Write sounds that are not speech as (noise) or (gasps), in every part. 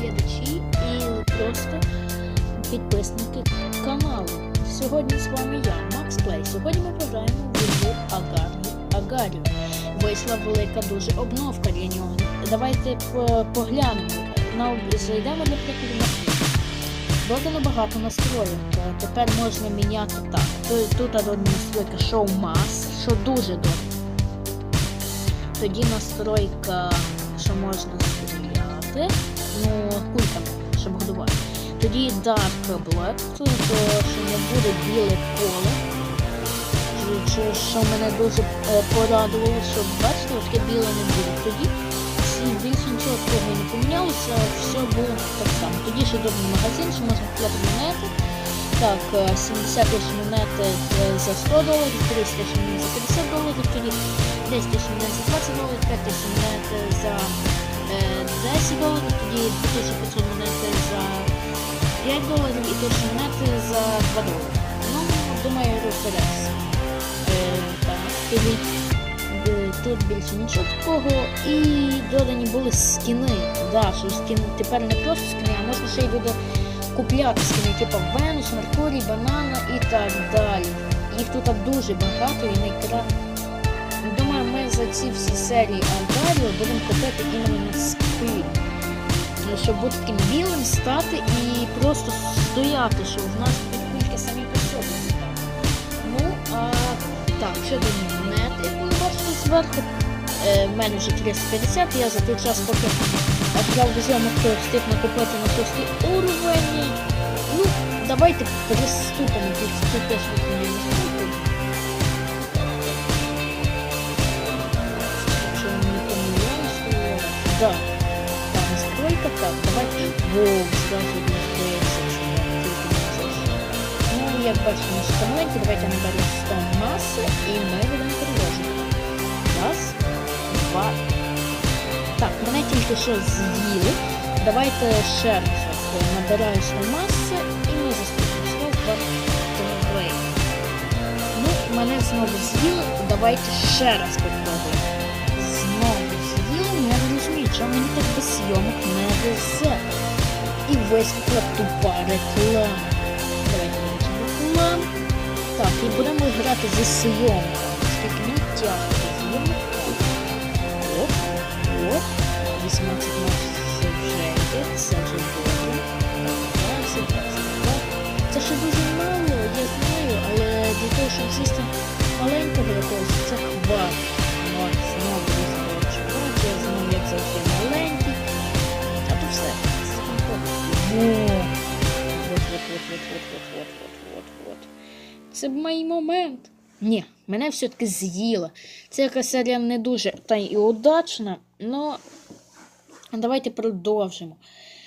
глядачі і просто підписники каналу. Сьогодні з вами я, Макс Плей. Сьогодні ми пограємо в ігру Агарі Агаріо. Вийшла велика дуже обновка для нього. Давайте поглянемо. На зайдемо для прикладу. Додано багато настроїв. Тепер можна міняти так. Тут- настройка Show Mass, що дуже добре. Тоді настройка, що можна стріляти, ну, кульками, щоб годувати. Тоді Dark Black, то, що не буде біле поле. Що- мене дуже е, порадувало, що бачите, от таке біле не буде. Тоді більше нічого такого не помінялося, все було так само. Тоді ще добрий магазин, що можна купляти монети. Так, е, 70 тисяч монет е, за 100 доларів, 30 тисяч монет за 50 доларів, тоді 10 тисяч монет за 20 доларів, 5 тисяч монет за е, 10 доларів, тоді 2500 монет за 5 доларів і 1000 монет за 2 долари. Ну, думаю, розберемося. Е, так, е, тут більше нічого такого. І додані були скіни. Да, що скін тепер не просто скіни, а можна ще й буде купляти скіни, типу Венус, Меркурій, Банана і так далі. Їх тут дуже багато і найкра... За ці всі серії Алдаріо будемо купити іменно. Ну, Щоб бути таким білим, стати і просто стояти, щоб в нас підкульки самі по собі. Ну, а так, що до монети, як ви бачите зверху. Е, в мене вже 350, я за той час поки грав в зйомок, встиг накопити на шостий уровень. Ну, давайте приступимо до цього теж Да. Там настройка, так, настроїться, я тільки не. Ну, бачимо, що там маленькі, давайте наберемо 100 маси і ми будемо переложити. Раз, два. Так, мене тільки що з'їли. Давайте ще раз свою масу і ми зустрінемося. Раз, два, три. Ну, мене знову з'їли. Давайте ще раз попробуємо. Так без зйомок не везе. І вискакла тупа реклама. Давайте рекламу. Так, і будемо грати за зйомками. Скільки мені тяжко за зйомками. Оп, оп. 18 масів вже є, це вже добре. Це ще дуже мало, я знаю, але для того, щоб з'їсти маленького якогось, це от, от, от, от, от, от. Це б мій момент. Ні, мене все-таки з'їло. Це якась серія не дуже та й удачна, але давайте продовжимо.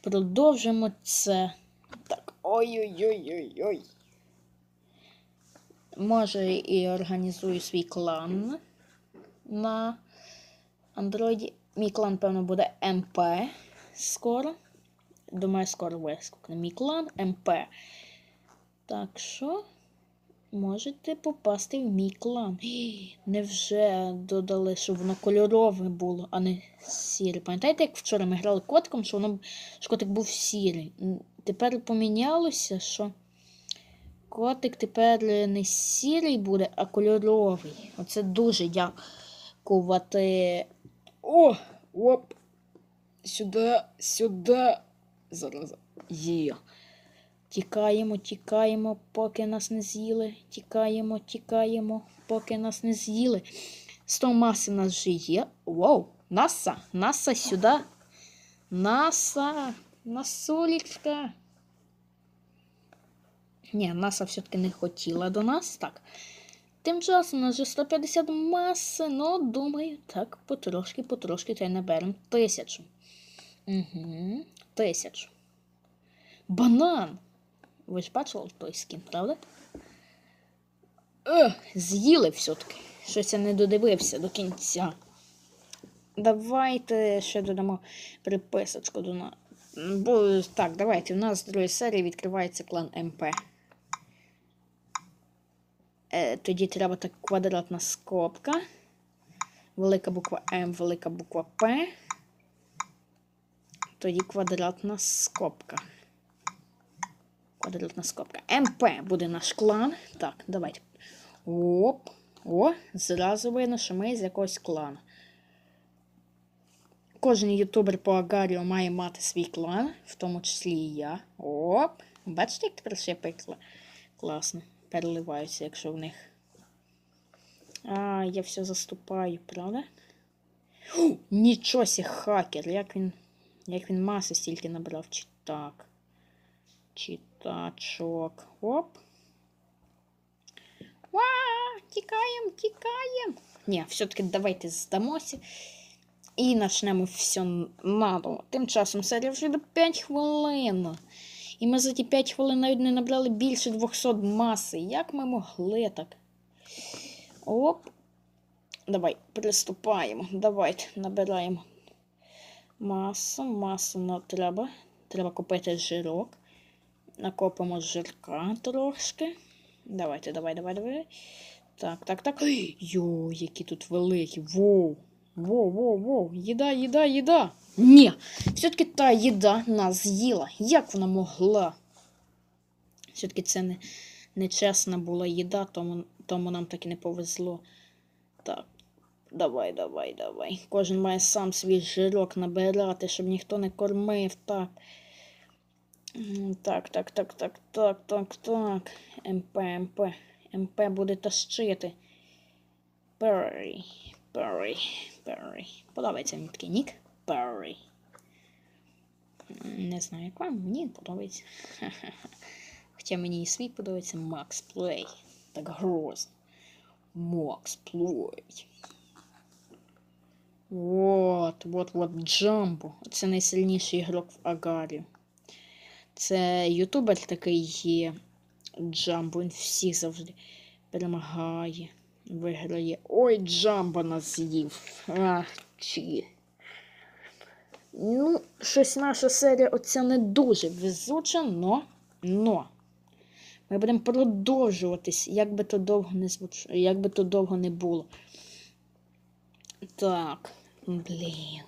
Продовжимо це. Так, ой-ой-ой-ой-ой. Може, і організую свій клан на Андроїді. Мій клан, певно, буде МП скоро. Думаю, скоро вискукне. Мій клан МП. Так що можете попасти в мій клан. Невже додали, щоб воно кольорове було, а не сіре. Пам'ятаєте, як вчора ми грали котиком, що воно що котик був сірий. Тепер помінялося, що котик тепер не сірий буде, а кольоровий. Оце дуже дякувати. О! Оп! Сюди, сюди. Зараз. Є. Тікаємо, тікаємо, поки нас не з'їли. Тікаємо, тікаємо, поки нас не з'їли. 100 маси в нас вже є. Вау! Наса! Наса сюди. Наса! Насолічка. Ні, Наса все-таки не хотіла до нас. Так. Тим часом у нас вже 150 маси, ну, думаю, так, потрошки, потрошки та й наберемо тисячу. Угу, тисячу. Банан! Ви ж бачили той скін, правда? Ех, з'їли все-таки. Щось я не додивився до кінця. Давайте ще додамо приписочку до нас. Бо так, давайте. У нас з другої серії відкривається клан МП. Е, тоді треба так квадратна скобка. Велика буква М, велика буква П. Тоді квадратна скобка. Квадратна скобка. МП буде наш клан. Так, давайте. Оп. О, зразу видно, що ми з якогось клану. Кожен ютубер по Агаріо має мати свій клан, в тому числі і я. Оп. Бачите, як тепер ще пекла? Класно. Переливаються, якщо в них. А, я все заступаю, правда? О, нічого сі хакер, як він. Як він маси стільки набрав, чи так. Читачок. Оп. Ва! Тікаємо, тікаємо. Ні, все-таки давайте здамося. І почнемо все наново. Тим часом серія вже до 5 хвилин. І ми за ті 5 хвилин навіть не набрали більше 200 маси. Як ми могли так? Оп. Давай, приступаємо. Давайте набираємо масу. Масу нам треба. Треба купити жирок. Накопимо жирка трошки. Давайте, давай, давай, давай. Так, так, так. Йо, які тут великі. Воу. Воу, воу, воу. Їда, їда, їда. Ні, все-таки та їда нас з'їла. Як вона могла? Все-таки це не, нечесна була їда, тому, тому нам так і не повезло. Так, давай, давай, давай. Кожен має сам свій жирок набирати, щоб ніхто не кормив. Так. Так, так, так, так, так, так, так. МП, МП. МП буде тащити. Перрі, Перрі, Перрі. Подобається мені такий нік. Перрі. Не знаю, як вам, мені подобається. (laughs) Хоча мені і свій подобається Макс Плей. Так грозно. Макс Плей. Вот, вот, Джамбо. Це найсильніший ігрок в Агарі. Це ютубер такий є. Джамбо, він всіх завжди перемагає, виграє. Ой, Джамбо нас з'їв. Ах, чи. Ну, щось наша серія оця не дуже везуча, но, но. Ми будемо продовжуватись, як би то довго не звуч... як би то довго не було. Так, Блін.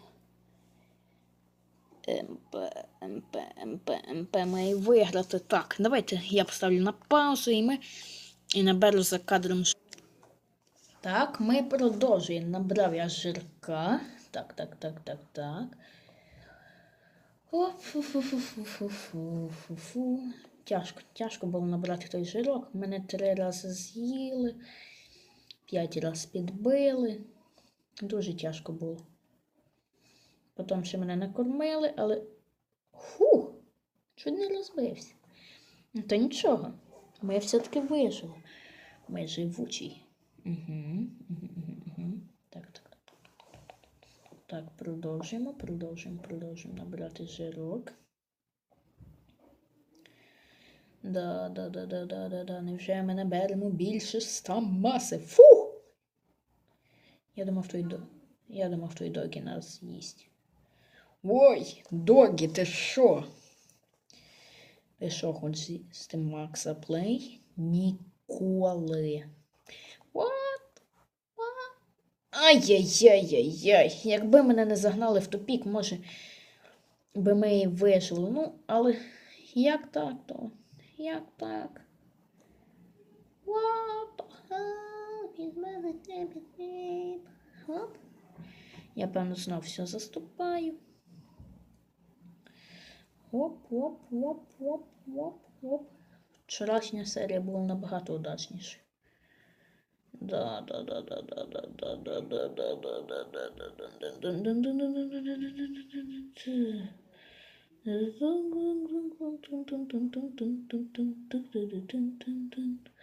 МП, МП, МП, МП має виграти. Так, давайте я поставлю на паузу і ми і наберу за кадром. Так, ми продовжуємо. Набрав я жирка. Так, так, так, так, так. Фу-фу-фу-фу-фу-фу-фу-фу. Тяжко, тяжко було набрати той жирок. Мене три рази з'їли, п'ять разів підбили. Дуже тяжко було. Потім ще мене накормили, але. Ху! Чуть не розбився. Ну, Та нічого. Ми все-таки вижили. Ми живучі. Угу, угу, угу. Так, так. Так, продовжуємо, продовжуємо, продовжуємо набирати жирок. Да, да, да, да, да, да, да. Невже ми наберемо більше ста маси? Фу! Я думав, той до. Я думав, той догі нас з'їсть. Ой, догі, ти що? Ти що хочеш з'їсти Макса Плей? Ніколи. What? What? Ай-яй-яй-яй-яй. Якби мене не загнали в тупік, може би ми і вижили. Ну, але як так то? Як так? What the hell is my name? Оп. Я, певно, знов все заступаю. Оп, оп, оп, оп, оп, оп. Вчорашня серія була набагато удачніша. Да, да, да, да, да, да, да, да, да, да, да, да, да, да, да, да, да, да,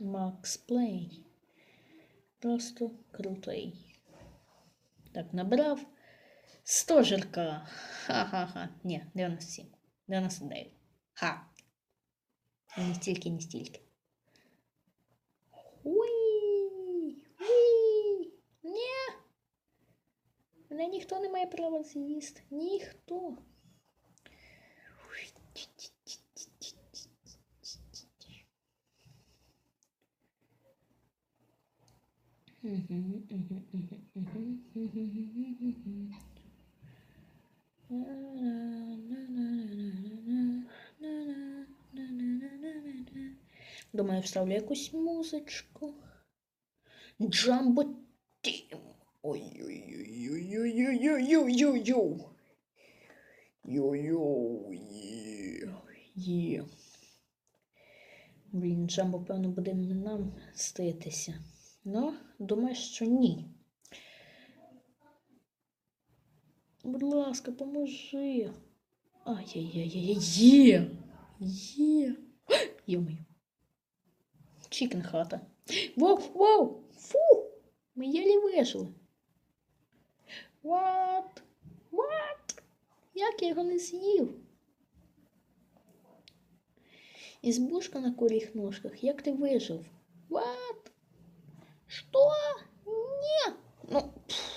Макс Плей. Просто крутий. Так, набрав 100 жирка. Ха-ха-ха. Ні, 97. 99. Ха. Не стільки, не стільки. Уй! Уй! Ні! Мене ніхто не має права з'їсти. Ніхто. Думаю, вставлю якусь музичку. Джамбо Тім. Ой-ой-ой-ой-ой-ой-ой-ой-ой. Йо-йо. Є. Блін, Джамбо, певно, буде нам ститися. Ну, думаю, що ні. Будь ласка, поможи. Ай-яй-яй-яй, є. Є. (gasps) Йомаю. Чікен хата. Воу, воу, фу! Ми єлі вижили. What? What? Як я його не з'їв? Ізбушка на куріх ножках, як ти вижив? What? Что? Нет. Ну, пфф.